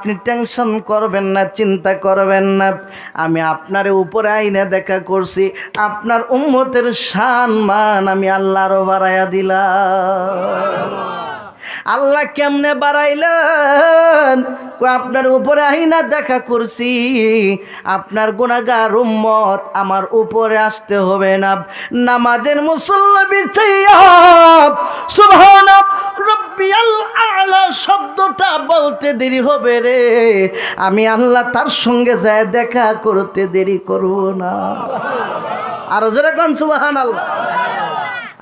আপনি টেনশন করবেন না, চিন্তা করবেন না। আমি আপনার উপরে আইনে দেখা করছি, আপনার উম্মতের শান মান আমি আল্লাহরও বাড়াইয়া দিলাম। আল্লাহ কেমনে বাড়াইলেন? আপনার উপরে আইনা দেখা করছি। আপনার গুণাগার উম্মত আমার উপরে আসতে হবে না। নামাজের মুসল্লা বিছাইয়া সুবহান রব্বিয়াল আলা শব্দটা বলতে দেরি হবে রে। আমি আল্লাহ তার সঙ্গে যায় দেখা করতে দেরি করব না। আরও জোরে কোন সুবহান আল্লাহ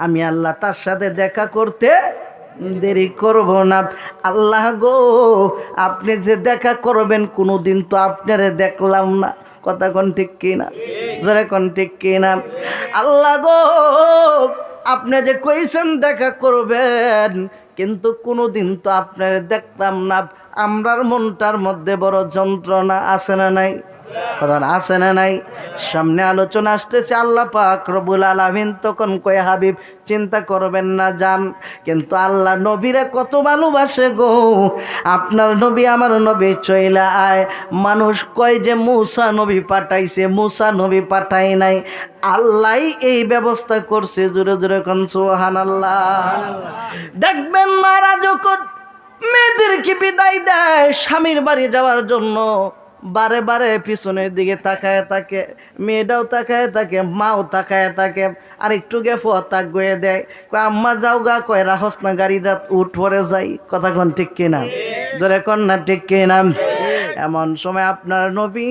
আমি আল্লাহ তার সাথে দেখা করতে দেরি করব না। আল্লাহ গো, আপনি যে দেখা করবেন কোনো দিন তো আপনারে দেখলাম না। কথা কোন ঠিক কিনা? জোরে কোন ঠিক কি কিনা? আল্লাহ গো, আপনি যে কইছেন দেখা করবেন, কিন্তু কোনো দিন তো আপনারে দেখলাম না। আমরার মনটার মধ্যে বড় যন্ত্রণা আছে না নাই? কথা আছে না নাই? সামনে আলোচনা আসতেছে, আল্লাহ পাক রবুল আলামিন তখন কয়ে, হাবিব, চিন্তা করবেন না যান কিন্তু আল্লাহ নবীরে কত ভালোবাসে গো। আপনার নবী আমার নবী চইলা আয়। মানুষ কয় যে, মুসা নবী পাঠাইছে, মুসা নবী পাঠাই নাই। আল্লাহ এই ব্যবস্থা করছে, জোরে জোরে কন সোহান আল্লাহ দেখবেন মারা যখন মেয়েদেরকে বিদায় দেয়, স্বামীর বাড়ি যাওয়ার জন্য। বারে বারে পিছনের দিকে তাকায় থাকে, মেয়েটাও তাকায় থাকে, মাও তাকায় থাকে আর একটু গেফো তাক গয়ে দেয়। কয়, আম্মা, যাও গা। কয়, রাহস না, গাড়ি রাত উঠ, পরে যাই। কথা কন ঠিক কিনা ধরে কন না ঠিক কিনা এমন সময় আপনার নবী,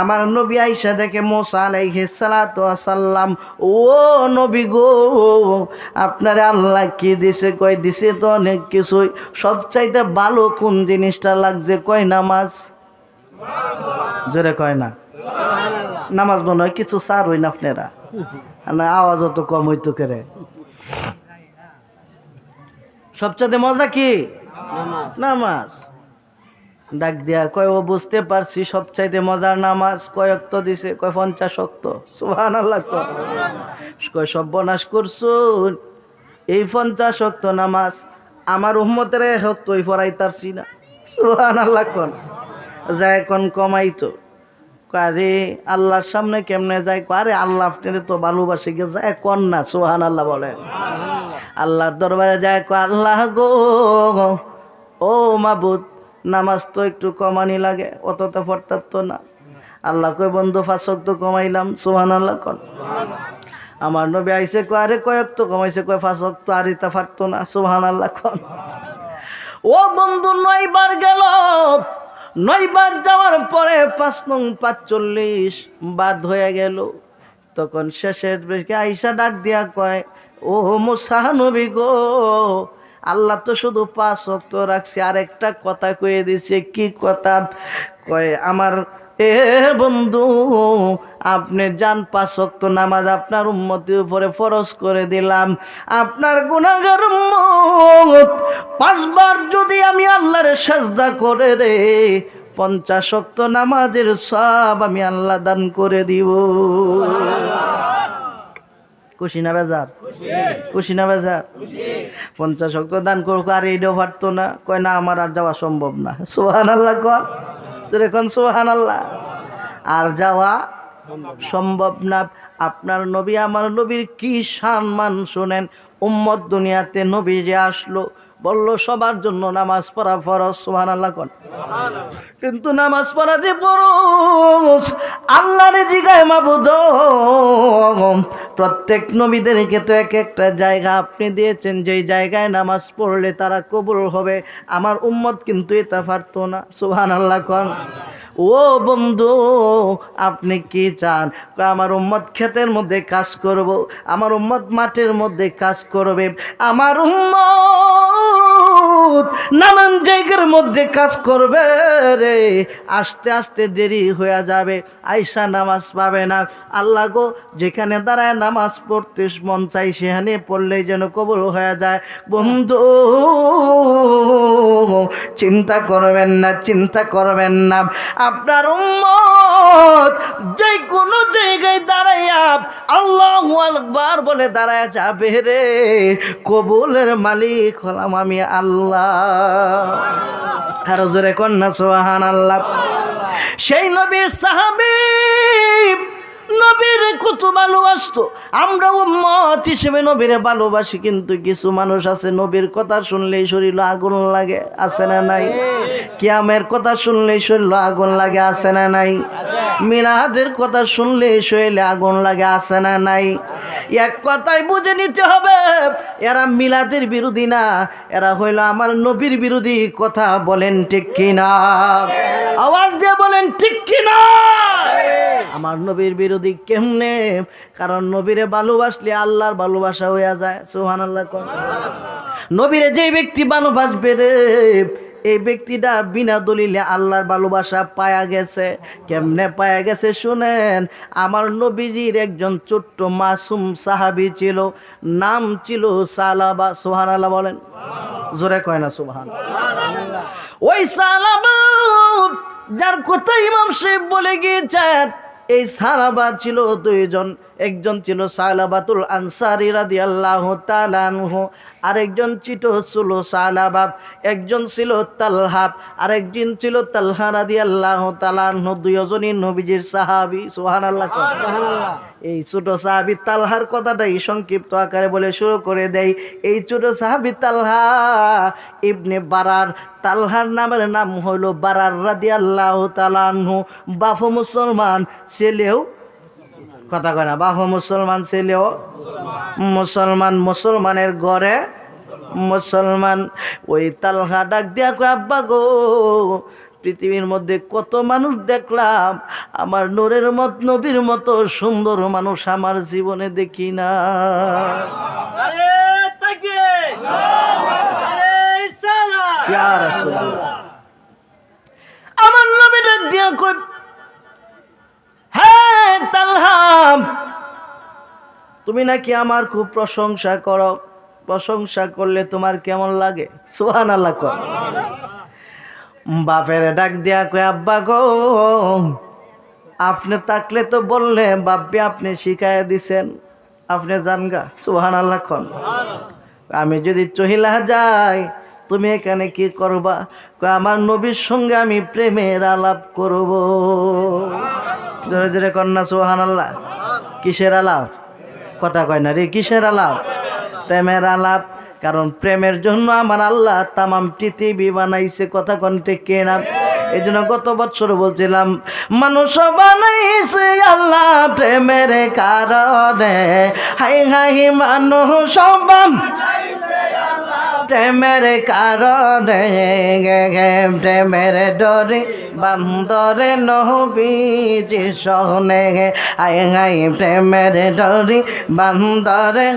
আমার নবী আইসা দেখে মোসা আলাইহি সালাতু সাল্লাম ও নবী গো, আপনার আল্লাহ কি দিছে? কয়, দিছে তো অনেক কিছুই। সবচাইতে ভালো কোন জিনিসটা লাগছে? কয়, নামাজ। জোরে কয় না? নামাজ মনে হয় কিছু সার হই না আপনারা। না আওয়াজও তো কম হইতো করে। সবচেয়ে মজা কি? নামাজ। ডাক দিয়া কয় ও বুঝতে পারছি সবচাইতে মজার নামাজ কয় অক্ত দিছে? কয় পঞ্চাশ অক্ত। সুহান আল্লাহ কয় সর্বনাশ করছুন এই পঞ্চাশ অক্ত নামাজ আমার উম্মতের হত্যই ফরাইতারছি না। সুহান আল্লাহ কন যায় কোন কমাইতো আরে, আল্লাহর সামনে কেমনে যায়? আরে, আল্লাহ তো ভালোবাসে গে, যায় কন না? সোহান আল্লাহ বলে আল্লাহর দরবারে যায় আল্লাহ গো, ও মাবুদ, নামাজ তো একটু কমানি লাগে অত তো তো না। আল্লাহ কয়, বন্ধু ফাঁসক তো কমাইলাম সোহান আল্লাহ কন আমার নবী আইসে কয়, আরে কয়েক তো কমাইছে? কয় ফাঁসক তো আর ইতা ফাটতো না সোহান আল্লাহ কন ও বন্ধু, নয়বার গেল নয়বার যাওয়ার পরে পাঁচ নং পাঁচচল্লিশ বাদ হয়ে গেল। তখন শেষের বেশকে আইসা ডাক দিয়া কয়, ও মুসাহানবী গো, আল্লাহ তো শুধু পাঁচ অক্ত রাখছে, আরেকটা কথা কয়ে দিছে, কি কথা? কয়, আমার এ বন্ধু, আপনি যান পাঁচ অক্ত নামাজ আপনার উন্মতির উপরে ফরজ করে দিলাম। আপনার গুণাগার উম্মত, পাঁচবার যদি আমি আল্লাহর সাজদা করে রে, পঞ্চাশ অক্ত নামাজের সব আমি আল্লাহ দান করে দিব। খুশি না বেজার? খুশি বেজার? পঞ্চাশ অক্ত দান করুক, আর এইটাও পারতো না। কয় না, আমার আর যাওয়া সম্ভব না। সোহান আল্লাহ কর। এখন সোহান আল্লাহ আর যাওয়া সম্ভব না। আপনার নবী, আমার নবীর কি সম্মান শোনেন? উম্মত দুনিয়াতে নবী যে আসলো, বলল, সবার জন্য নামাজ পড়া ফরজ সোহান আল্লাহ কন। কিন্তু নামাজ পড়া যে ফরজ, আল্লাহর জিগায় মাবুদ। প্রত্যেক নবীদেরকে তো এক একটা জায়গা আপনি দিয়েছেন। যেই জায়গায় নামাজ পড়লে তারা কবুল হবে। আমার উম্মত কিন্তু এটা পারতো না। সুহান আল্লাহ কন। ও বন্ধু, আপনি কি চান? আমার উম্মত ক্ষেতের মধ্যে কাজ করব। আমার উম্মত মাঠের মধ্যে কাজ করবে। আমার উম্মত নানান জায়গার মধ্যে কাজ করবে রে। আস্তে আস্তে দেরি হয়ে যাবে আইসা নামাজ পাবে না। আল্লাহ গো, যেখানে দাঁড়ায় নামাজ পড়তে মন চাই সেখানে পড়লেই যেন কবল হয়ে যায়। বন্ধু, চিন্তা করবেন না, চিন্তা করবেন না। আপনার উম্মত যে কোনো জায়গায় দাঁড়াইয়া আল্লাহ আকবার বলে দাঁড়ায় যাবে রে। কবুলের মালিক হলাম আমি আল্লাহ। আর জোরে কন্যা সোহান আল্লাহ সেই নবীর সাহাবি, নবীর কত ভালোবাসতো। আমরা উম্মত হিসেবে নবীরে ভালোবাসি, কিন্তু কিছু মানুষ আছে, নবীর কথা শুনলেই শরীর আগুন লাগে, আছে না নাই? কিয়ামের কথা শুনলেই শরীর আগুন লাগে, আছে না নাই? মিলাদের কথা শুনলে শরীরে আগুন লাগে, আছে না নাই? এক কথাই বুঝে নিতে হবে, এরা মিলাদের বিরোধী না, এরা হইল আমার নবীর বিরোধী, কথা বলেন ঠিক কিনা? আওয়াজ দিয়ে বলেন ঠিক কিনা? আমার নবীর বিরোধী কেমনে? কারণ নবীরে ভালোবাসলে আল্লাহর ভালোবাসা হইয়া যায় সোহান আল্লাহ নবীরে যে ব্যক্তি ভালোবাসবে রে এই ব্যক্তিটা বিনা দলিলে আল্লাহর ভালোবাসা পায়া গেছে। কেমনে পায়া গেছে শুনেন? আমার নবীজির একজন ছোট্ট মাসুম সাহাবি ছিল, নাম ছিল সালাবা। সোহান আল্লাহ বলেন। জোরে কয় না সুবহান ওই সালাবা, যার কথা ইমাম সাহেব বলে গিয়েছেন, এই সালাবা ছিল দুইজন। একজন ছিল সালাবাতুল আনসারি রাদি আল্লাহ তালানহ আরেকজন ছিল ছিল সালাবাব একজন ছিল তালহাব আরেকজন ছিল তালহা রাদি আল্লাহ তালানহ দুইজনই নবীজির সাহাবি সোহান আল্লাহ এই ছোট সাহাবি তালহার কথাটাই সংক্ষিপ্ত আকারে বলে শুরু করে দেয়। এই ছোট সাহাবি তালহা ইবনে বারার তালহার নামের নাম হইল বারার রাদি আল্লাহ তালানহু বাফ মুসলমান ছেলেও কথা কয় না বাফ মুসলমান ছেলেও মুসলমান মুসলমানের ঘরে মুসলমান ওই তালহা ডাক দিয়া কয় আব্বা গো পৃথিবীর মধ্যে কত মানুষ দেখলাম আমার নূরের মত নবীর মতো সুন্দর মানুষ আমার জীবনে দেখি না। ইয়া রাসূলুল্লাহ। তুমি নাকি আমার খুব প্রশংসা করো? প্রশংসা করলে তোমার কেমন লাগে? সোহান আল্লাহ কর। বাপের ডাক দিয়া কয়, আব্বা গো, আপনি তাকলে তো বললে বাপ্পি আপনি শিখাইয়া দিছেন। আপনি জানগা সোহান আল্লাহ খন আমি যদি চহিলা যাই, তুমি এখানে কি করবা? আমার নবীর সঙ্গে আমি প্রেমের আলাপ করব। জোরে জোরে কন্যা সোহান আল্লাহ কিসের আলাপ? কথা কয় না রে, কিসের আলাপ? প্রেমের আলাপ। কারণ প্রেমের জন্য আমার আল্লাহ তামাম পৃথিবী বানাইছে, কথা কণ্ঠে কে না এই জন্য গত বছর বলছিলাম, মানুষ বানাইছে আল্লাহ প্রেমের কারণে। হাই হাই, মানুষ প্রেমের কারণে গে গে প্রেমের ডরে বান্দরে নহবীজি সহনে আই হাই প্রেমের ডরে বান্দরে।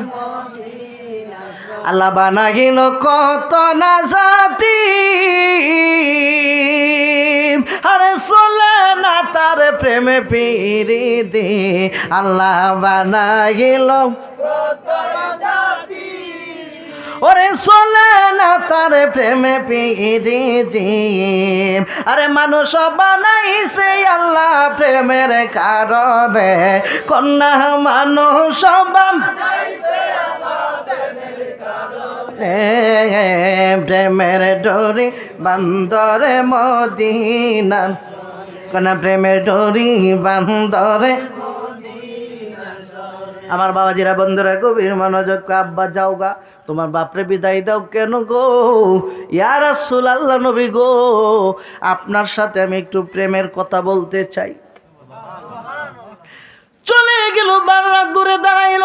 আল্লাহ বানাগিল কত না জাতি, আরে চলে না তার প্রেমে পিরি দি আল্লাহ বানাগিল ওরে চলে না তার প্রেমে পিরি দি আরে মানুষ বানাইছে আল্লাহ প্রেমের কারণে। কন্যা মানুষ প্রেমের ডোরি বান্দরে মদিনা কোন প্রেমের ডোরি বান্দরে আমার বাবাজিরা, বন্ধুরা, গভীর মনোযোগ আব্বা, যাও গা। তোমার বাপরে বিদায় দাও কেন গো? ইয়ার রাসূল আল্লাহ নবী গো, আপনার সাথে আমি একটু প্রেমের কথা বলতে চাই। চলে গেল বাররা দূরে দাঁড়াইল।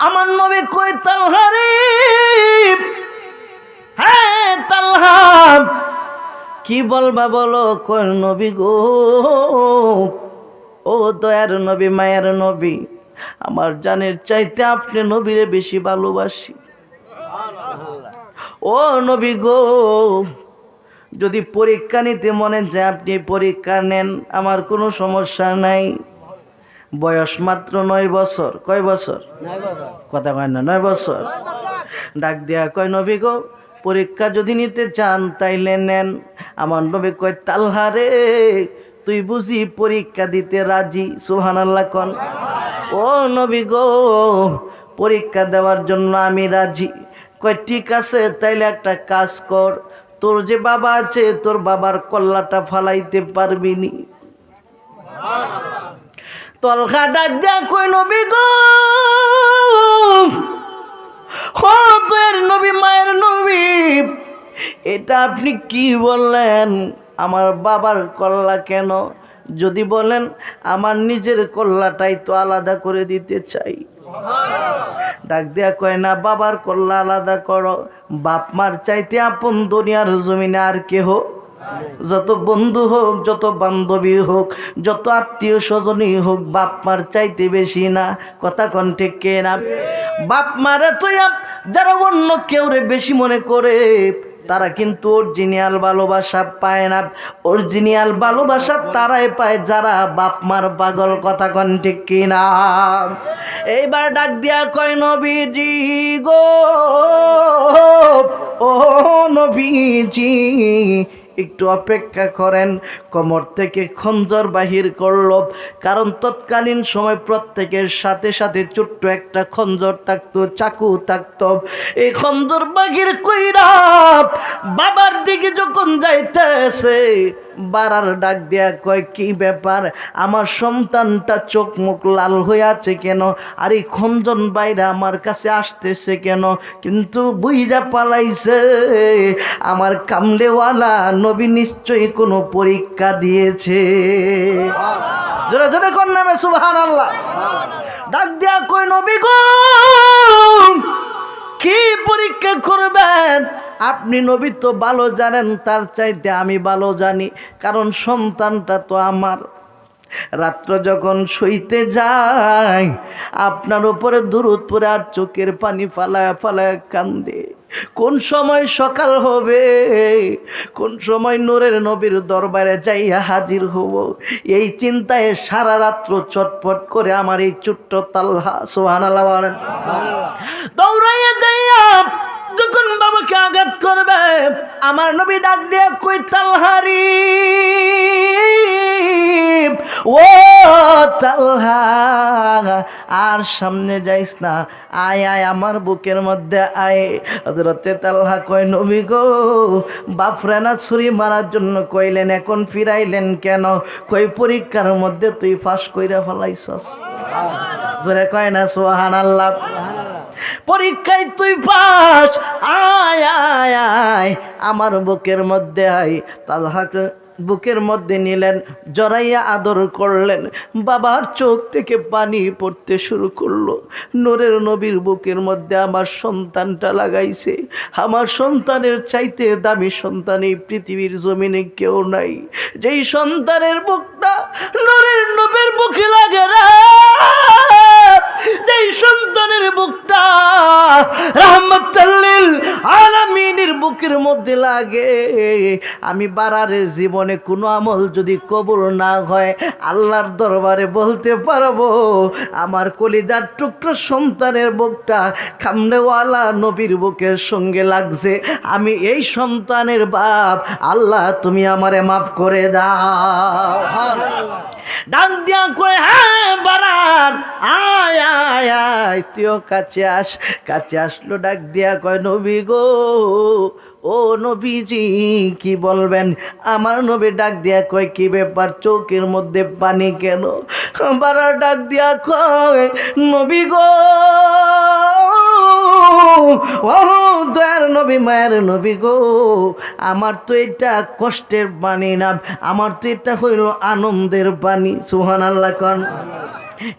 আমার নবী কই তালহারে হ্যাঁ তালহা। কি বলবা বলো কই নবী গো। ও দয়ার নবী, মায়ের নবী, আমার জানের চাইতে আপনি নবীরে বেশি ভালোবাসি। ও নবী গো, যদি পরীক্ষা নিতে মনে যায়, আপনি পরীক্ষা নেন, আমার কোনো সমস্যা নাই। বয়স মাত্র নয় বছর। কয় বছর? কথা কয় না, নয় বছর। ডাক দিয়া কয়, নবী গো, পরীক্ষা যদি নিতে চান, তাইলে নেন। আমার নবী কয় তালহারে তুই বুঝি পরীক্ষা দিতে রাজি? সোহান আল্লাহ কন। ও নবী গো, পরীক্ষা দেওয়ার জন্য আমি রাজি। কয়, ঠিক আছে, তাইলে একটা কাজ কর। তোর যে বাবা আছে, তোর বাবার কল্লাটা ফালাইতে পারবি নি। তলখা ডাক দেয়া কই নবী গো নবী, মায়ের নবী, এটা আপনি কি বললেন? আমার বাবার কল্লা কেন? যদি বলেন, আমার নিজের কল্লাটাই তো আলাদা করে দিতে চাই। ডাক দেয়া কয়, না, বাবার কল্লা আলাদা করো। বাপ মার চাইতে আপন দুনিয়ার জমিনে আর কেহ। যত বন্ধু হোক, যত বান্ধবী হোক, যত আত্মীয় স্বজনই হোক, বাপ মার চাইতে বেশি না। কথা কন ঠিক কে না বাপ মারে তুই যারা অন্য কেউ রে বেশি মনে করে তারা কিন্তু অরিজিনাল ভালোবাসা পায় না। অরিজিনাল ভালোবাসা তারাই পায়, যারা বাপ মার পাগল কথা কন ঠিক কিনা। এইবার ডাক দিয়া কয়, নবীজি গো, ও নবীজি একটু অপেক্ষা করেন। কোমর থেকে খঞ্জর বাহির করল। কারণ তৎকালীন সময় প্রত্যেকের সাথে সাথে ছোট্ট একটা খঞ্জর থাকতো, চাকু থাকত। এই খঞ্জর বাহির কইরা বাবার দিকে যখন যাইতেছে বারার ডাক দেয়া কয় কি ব্যাপার? আমার সন্তানটা চোখ মুখ লাল হয়ে আছে কেন? আর এই খঞ্জন বাইরে আমার কাছে আসতেছে কেন? কিন্তু বুঝা পালাইছে। আমার কামলেওয়ালা নবী নিশ্চয়ই কোনো পরীক্ষা দিয়েছে। জোরে জোরে কোন নামে সুবহান আল্লাহ ডাক দেয়া কই নবী গো পরীক্ষা করবেন। আপনি নবী তো ভালো জানেন, তার চাইতে আমি ভালো জানি, কারণ সন্তানটা তো আমার। রাত্র যখন শুইতে যায়, আপনার উপরে দূরত পরে আর চোখের পানি ফালায় ফালায় কান্দে। কোন সময় সকাল হবে? কোন সময় নূরের নবীর দরবারে যাইয়া হাজির হব? এই চিন্তায় সারা রাত্র চটপট করে আমার এই চুট্ট তাল্লা সোহান দৌড়াইয়া যাইয়া যখন আঘাত করবে। আমার নবী ডাক দিয়ে কই তালহারি? ও তালহা আর সামনে যাইস না। আয় আয় আমার বুকের মধ্যে আয়। হজরতে তালহা কয় নবী গো বাপরে না ছুরি মারার জন্য কইলেন এখন ফিরাইলেন কেন? কই পরীক্ষার মধ্যে তুই ফাঁস কইরা ফেলাইছস। জোরে কয় না সোহান আল্লাহ পরীক্ষায় তুই পাস। আয় আয় আয় আমার বুকের মধ্যে আয়। তালহাকে বুকের মধ্যে নিলেন, জড়াইয়া আদর করলেন। বাবার চোখ থেকে পানি পড়তে শুরু করল। নূরের নবীর বুকের মধ্যে আমার সন্তানটা লাগাইছে। আমার সন্তানের চাইতে দামি সন্তান এই পৃথিবীর জমিনে কেউ নাই। যেই সন্তানের বুকটা নূরের নবীর বুকে লাগে রে। যেই সন্তানের বুকটা রহমতাল্লিল আলামিনের বুকের মধ্যে লাগে। আমি বারারের জীবনে কোনো আমল যদি কবুল না হয়, আল্লাহর দরবারে বলতে পারব, আমার কলিজার টুকরো সন্তানের বুকটা খামনেওয়ালা নবীর বুকের সঙ্গে লাগছে। আমি এই সন্তানের বাপ, আল্লাহ তুমি আমারে মাফ করে দাও। ডাক দিয়া কয় হ্যাঁ বারার, আয় আয় আয়, তুইও কাছে আস। কাছে আসলো, ডাক দিয়া কয়, নবী গো ও নবীজি, কি বলবেন? আমার নবী ডাক দিয়া কয়, কি ব্যাপার? চৌকের মধ্যে পানি কেন? বারার ডাক দিয়া কয়, নবী গো দয়ার নবী, মায়ের নবী গো, আমার তো এটা কষ্টের পানি না। আমার তো এটা হইল আনন্দের পানি সুহান আল্লাহ কন।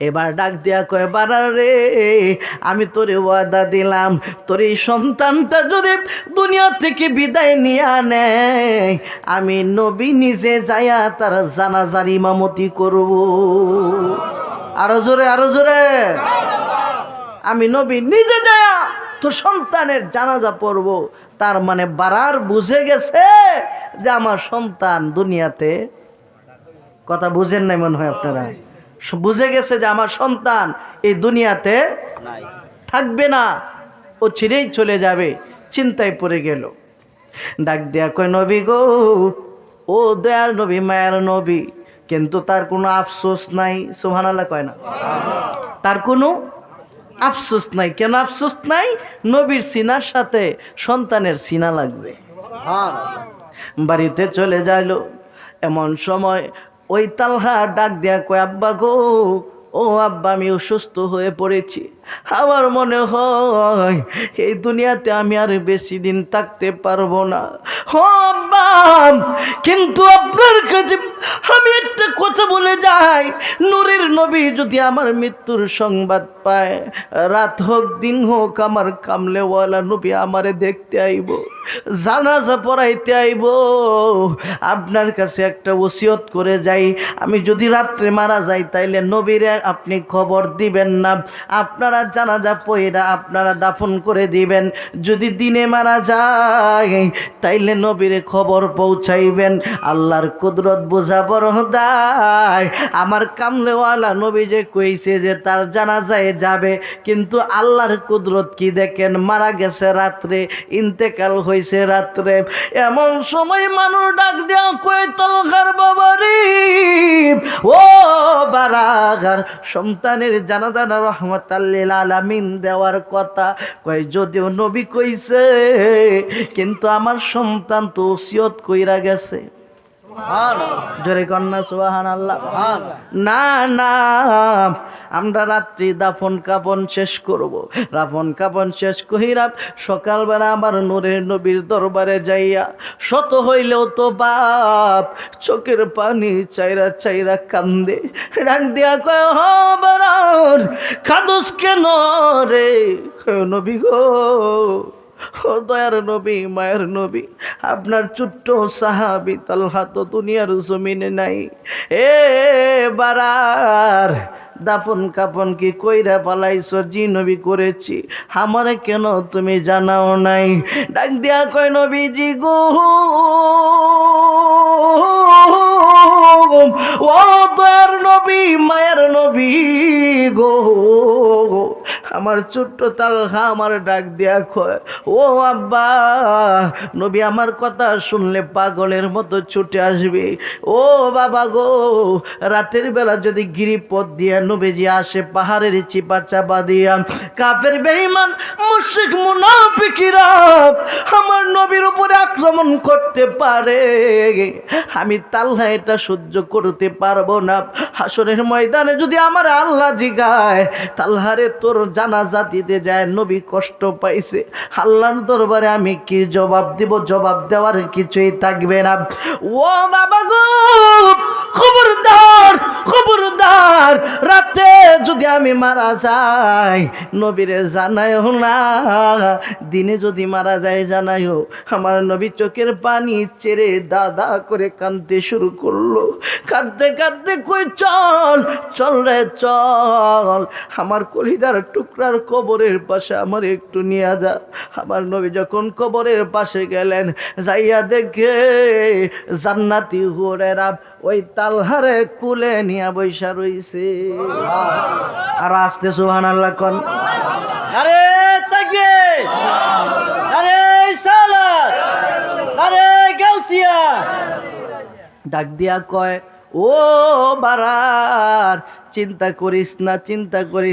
এবার ডাক দেয়া কয় বাড়ার রে, আমি তোরে ওয়াদা দিলাম। তোর এই সন্তানটা যদি দুনিয়া থেকে বিদায় নিয়ে আনে আমি নবী নিজে যাইয়া তার জানাজার ইমামতি করব। আরও জোরে আরও জোরে। আমি নবী নিজে যায়া তোর সন্তানের জানাজা পড়ব। তার মানে বারার বুঝে গেছে যে আমার সন্তান দুনিয়াতে। কথা বুঝেন নাই মনে হয় আপনারা? বুঝে গেছে যে আমার সন্তান এই দুনিয়াতে থাকবে না। ও ছিঁড়েই চলে যাবে চিন্তায় পড়ে গেল। ডাক দেয়া কয় নবী গো ও দয়ার নবী মায়ের নবী কিন্তু তার কোনো আফসোস নাই। সোহানাল্লাহ কয় না। তার কোনো আফসোস নাই। কেন আফসোস নাই? নবীর সিনার সাথে সন্তানের সিনা লাগবে। বাড়িতে চলে যাইল। এমন সময় ওই তালহা ডাক দেয়া কয় আব্বা গো ও আব্বা আমি অসুস্থ হয়ে পড়েছি। আমার মনে হয় এই দুনিয়াতে আমি আর বেশি দিন থাকতে পারব না। আব্বা, কিন্তু আপনার কাছে আমি একটা কথা বলে যাই। নূরের নবী যদি আমার মৃত্যুর সংবাদ পায়, রাত হোক, দিন হোক, আমার কামলেওয়ালা নবী আমারে দেখতে আইব, জানাজা পড়াইতে আইব। আপনার কাছে একটা ওসিয়ত করে যাই। আমি যদি রাত্রে মারা যাই, তাইলে নবীরে আপনি খবর দিবেন না। আপনারা জানাজা পইরা আপনারা দাফন করে দিবেন। যদি দিনে মারা যায়, তাইলে নবীরে খবর পৌঁছাইবেন। আল্লাহর কুদরত বোঝা বড় দায়। আমার কামলেওয়ালা নবী যে কইছে যে তার জানাজায় যাবে, কিন্তু আল্লাহর কুদরত কি দেখেন? মারা গেছে রাত্রে, ইন্তেকাল হয়েছে রাত্রে। এমন সময় মানুষ ডাক দেওয়া কয়ে তলকার বাবারি ও বারাগার। সন্তানের জানাজানা রহমতাল্লিল আলামিন দেওয়ার কথা। কয়, যদিও নবী কইছে, কিন্তু আমার সন্তান তো ওসিয়ত কইরা গেছে। জোরে কন্যা সুবাহান আল্লাহ না না, আমরা রাত্রি দাফন কাপন শেষ করব। রাফন কাপন শেষ কহিরা সকালবেলা আমার নূরের নবীর দরবারে যাইয়া শত হইলেও তো বাপ, চোখের পানি চাইরা চাইরা কান্দে। ডাক দিয়া কয়, হ খাদুস কেন রে? নবী গো দয়ার নবী, মায়ের নবী, আপনার ছোট্ট সাহাবি তালহা তো দুনিয়ার জমিনে নাই। এ বারার, দাফন কাপন কি কইরা পালাইছ? জি নবী করেছি। আমারে কেন তুমি জানাও নাই? ডাক দিয়া কয় নবীজি গো। ও দয়ার নবী, মায়ের নবী গো। আমার ছোট্ট তালহা আমার ডাক দিয়া কয়, ও আব্বা, নবী আমার কথা শুনলে পাগলের মতো ছুটে আসবে। ও বাবা গো, রাতের বেলা যদি গিরিপথ দিয়া নবীজি আসে পাহাড়ের চিপা চাপা দিয়া কাপের বেঈমান, মুশরিক, মুনাফিকিরা আমার নবীর উপরে আক্রমণ করতে পারে। আমি তাল্লা এটা সহ্য করতে পারব না। হাসরের ময়দানে যদি আমার আল্লাহ জিগায় তাল্লারে তোর জানাজা দিতে যায়, নবী কষ্ট পাইছে। আল্লাহর দরবারে আমি কি জবাব দিব? জবাব দেওয়ার কিছুই থাকবে না। ও বাবা গো, খবরদার খবরদার, রাতে যদি আমি মারা যাই, নবীরে জানাইও না। দিনে যদি মারা যায় জানাইও আমার নবী চোখের পানি চেরে দাদা করে কাঁদতে শুরু করল। কাঁদতে কাঁদতে কই চল চল রে চল। আমার কলিদার টুকরার কবরের পাশে আমার একটু নিয়ে যা। আমার নবী যখন কবরের পাশে গেলেন যাইয়া দেখে জান্নাতি হুরেরা ওই তালহারে কুলে নিয়া বৈশা রইছে। আর আসতে সুহান আল্লাহ কন। আরে তাকে। আরে সালাত। আরে গাউসিয়া। ডাক দিয়া কয় ও বারার চিন্তা করিস না চিন্তা করিস